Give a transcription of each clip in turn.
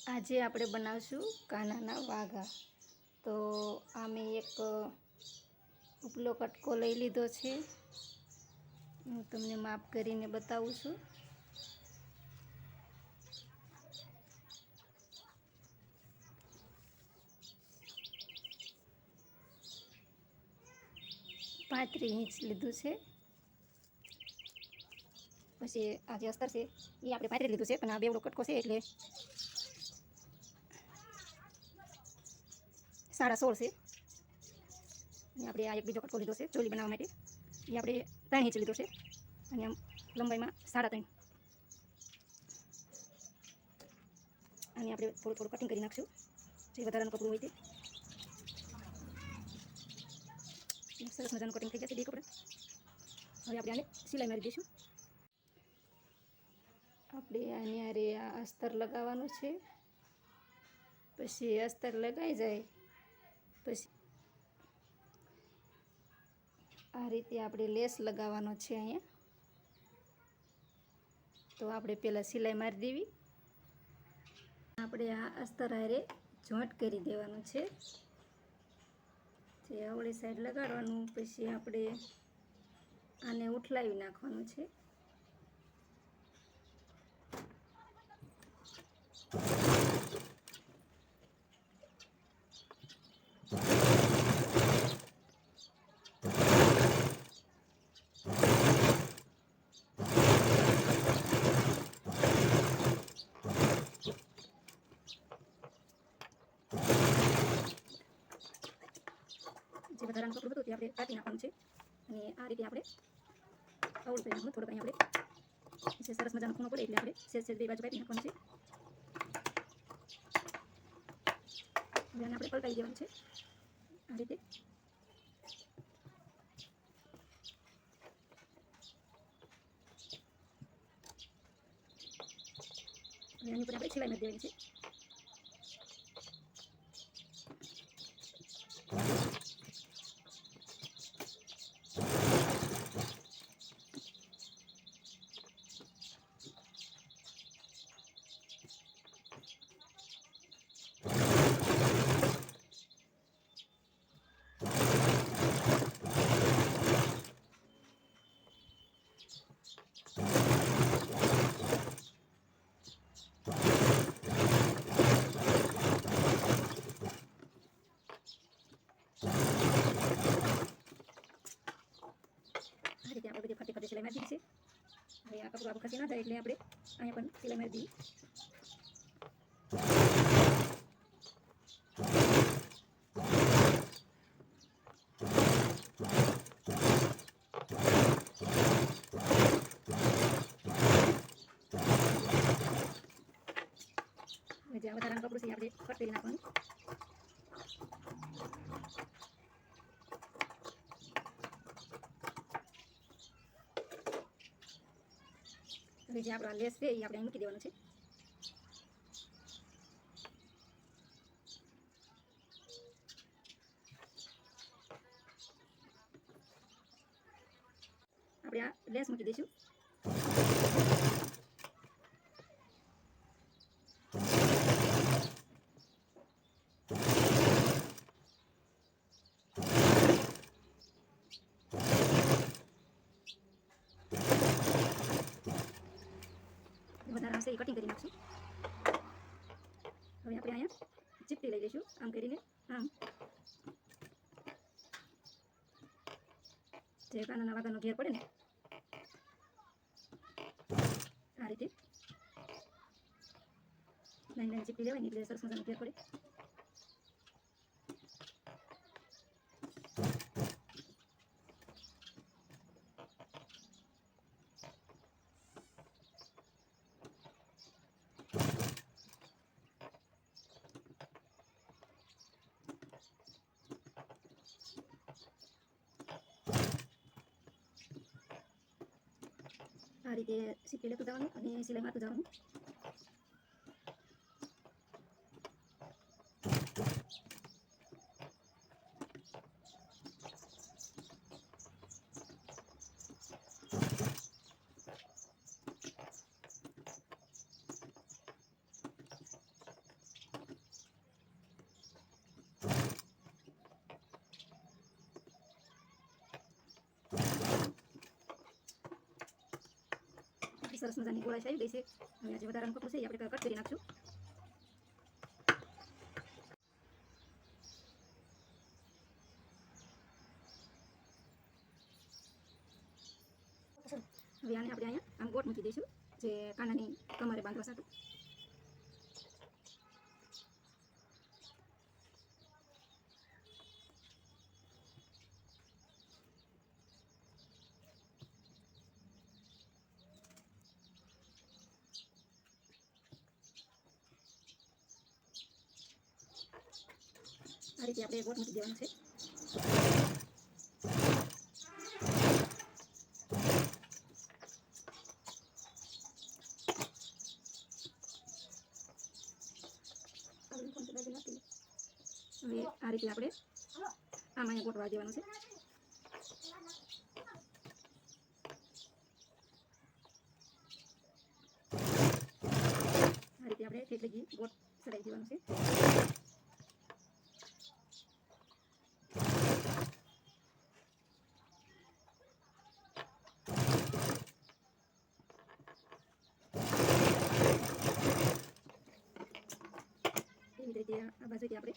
આજે આપણે બનાવશું કાનાના વાઘા. તો આ મેં એક ઉપલો કટકો લઈ લીધો છે. હું તમને માપ કરીને બતાવું છું. પાંત્રીસ ઇંચ લીધું છે. પછી આ જે અસ્તર છે, એ આપણે પાંત્રીસ લીધું છે, પણ આ બેવડો કટકો છે એટલે સાડા સોળ છે. આપણે આ એક બીજો કટકો લીધો છે, ચોલી બનાવવા માટે. એ આપણે ત્રણ ઇંચ લીધો છે. અને આમ લંબાઈમાં સાડા ત્રણ. અને આપણે થોડું થોડું કટિંગ કરી નાખશું, જે વધારાનું કપડું હોય તે. સરસ મજાનું કટિંગ થઈ જશે બે કપડા. હવે આપણે આને સિલાઈ મારી દઈશું. આપણે આની હારે આ અસ્તર લગાવવાનું છે. પછી અસ્તર લગાઈ જાય. પછી આ રીતે આપણે લેસ લગાવવાનો છે અહીંયા. તો આપણે પહેલાં સિલાઈ મારી દેવી. આપણે આ અસ્તર હારે જોઈન્ટ કરી દેવાનું છે. જે અવળી સાઈડ લગાડવાનું, પછી આપણે આને ઉઠલાવી નાખવાનું છે. વધારાનું કપડું હતું આપણે કાઢી નાખવાનું છે. અને આ રીતે આપણે અવળું કરી નાખવાનું, થોડુંક આપણે જે સરસ મજાનો ખૂણો પડે એટલે આપણે સેજ સેજ બે બાજુ કાઢી નાખવાનું છે. હવે આને આપણે પલટાવી દેવાનું છે. આ રીતે. હવે આની આપણે સિલાઈ મારી દેવાની છે. બધી ફરતે ફરતે સિલાઈ મારી દીધી છે હવે આ કપડું આપણું ખસી ના જાય એટલે આપણે અહીંયા પણ સિલાઈ મારી દઈએ હવે જે આ વધારાનું કપડું છે એ આપણે કટ કરી નાખવાનું હવે જે આપણા લેસ છે, એ આપણે મૂકી દેવાનું છે. આપણે આ લેસ મૂકી દઈશું. આવશે એ કટિંગ કરી નાખશું. હવે આપણે અહીંયા ચીપટી લઈ લઈશું, આમ કરીને, આમ. જે કાનાના વાગાનો ઘેર પડે ને, આ રીતે. નાની નાની ચીપટી લેવાની એટલે સરસ મજાનો ઘેર પડે. આ રીતે સીપી લેતું જવાનું અને સિલાઈ મારતું જવાનું સરસ મજાની ગોળાશ આવી ગઈ છે હવે આજે વધારાનું કપડું છે એ આપણે કટ કરી નાખશું. હવે આને આપણે અહીંયા આમ ગોટ મૂકી દઈશું, જે કાનાની કમરે બાંધવા સાથે આ રીતે આપણે ગોટ મૂકી દેવાનું છે હવે આ રીતે આપણે આમાં અહીંયા ગોઠવા દેવાનું છે આ રીતે આપણે ઠેઠ લગી ગોટ ચડાવી દેવાનું છે રીતે આ બાજુથી આપણે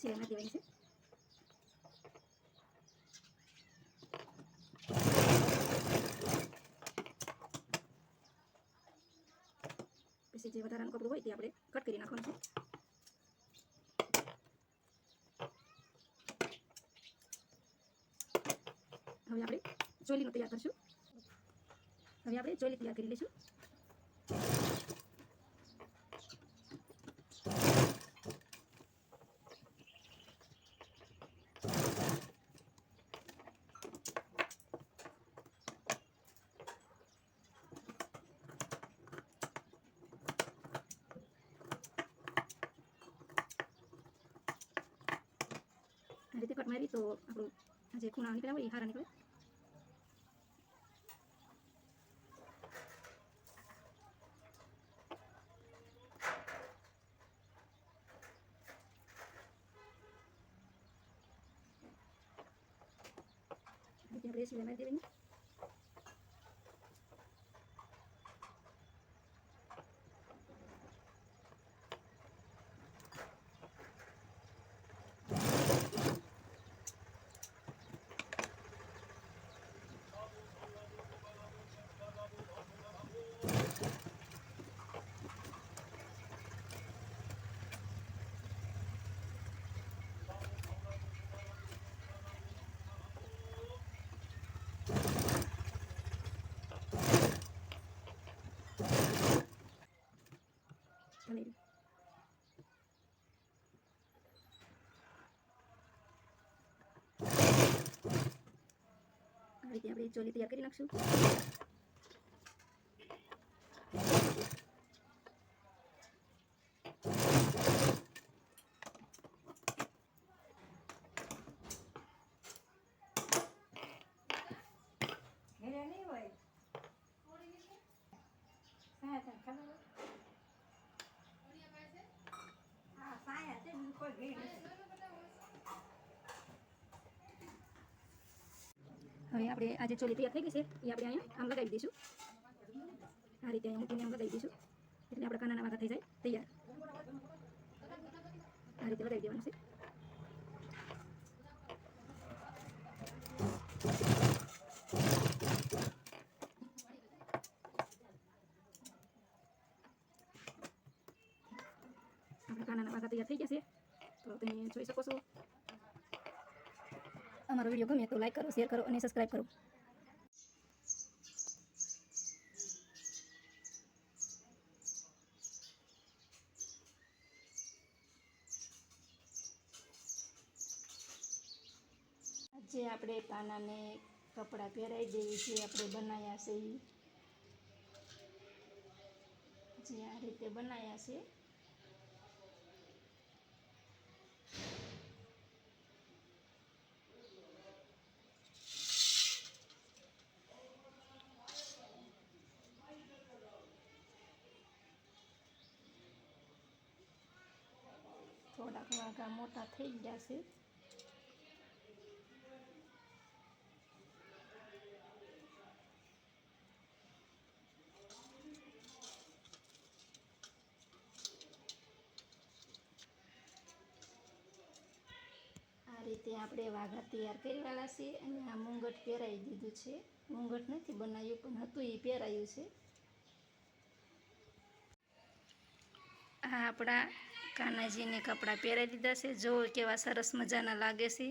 સિલાઈ મારી દેવાની છે. પછી જે વધારાનું કપડું હોય તે આપણે કટ કરી નાખવાનું છે. હવે આપણે ચોલીનું તૈયાર કરશું. હવે આપણે ચોલી તૈયાર કરી લઈશું. આ રીતે કટ મારી તો આપણું આ જે ખૂણા નીકળ્યા હોય એ હારા નીકળે આ રીતે આપણે સિલાઈ મારી દેવાની ભલે આ રીતે આપણે ચોલી તૈયાર કરી નાખશું? હા, સાયા છે, બીજું કોઈ ભીડ હવે આપણે આજે ચોલી તૈયાર થઈ ગઈ છે, એ આપણે અહીંયા આમ લગાવી દઈશું. આ રીતે અહીંયા મૂકીને આમ લગાવી દઈશું. એટલે આપણા કાનાના વાઘા થઈ જાય, તૈયાર. આ રીતે લગાવી દેવાનું છે. આપણા કાનાના વાઘા તૈયાર થઈ ગયા છે. તો તમે જોઈ શકો છો અમારો વીડિયો ગમે તો લાઈક કરો શેર કરો અને સબસ્ક્રાઈબ કરો. જે આપણે પાનાને કપડાં પહેરાવી દઈએ છીએ આપણે બનાવ્યા છે જે આ રીતે બનાવ્યા છે. થોડાક વાઘા મોટા થઈ ગયા છે. આ રીતે આપણે વાઘા તૈયાર કરવાના છીએ અને આ મુંગટ પહેરાવી દીધું છે. મુંગટ નથી બનાવ્યું, પણ હતું એ પહેરાયું છે. આ આપણા કાનાજીને કપડાં પહેરાવી દીધા છે. જો કેવા સરસ મજાના લાગે છે.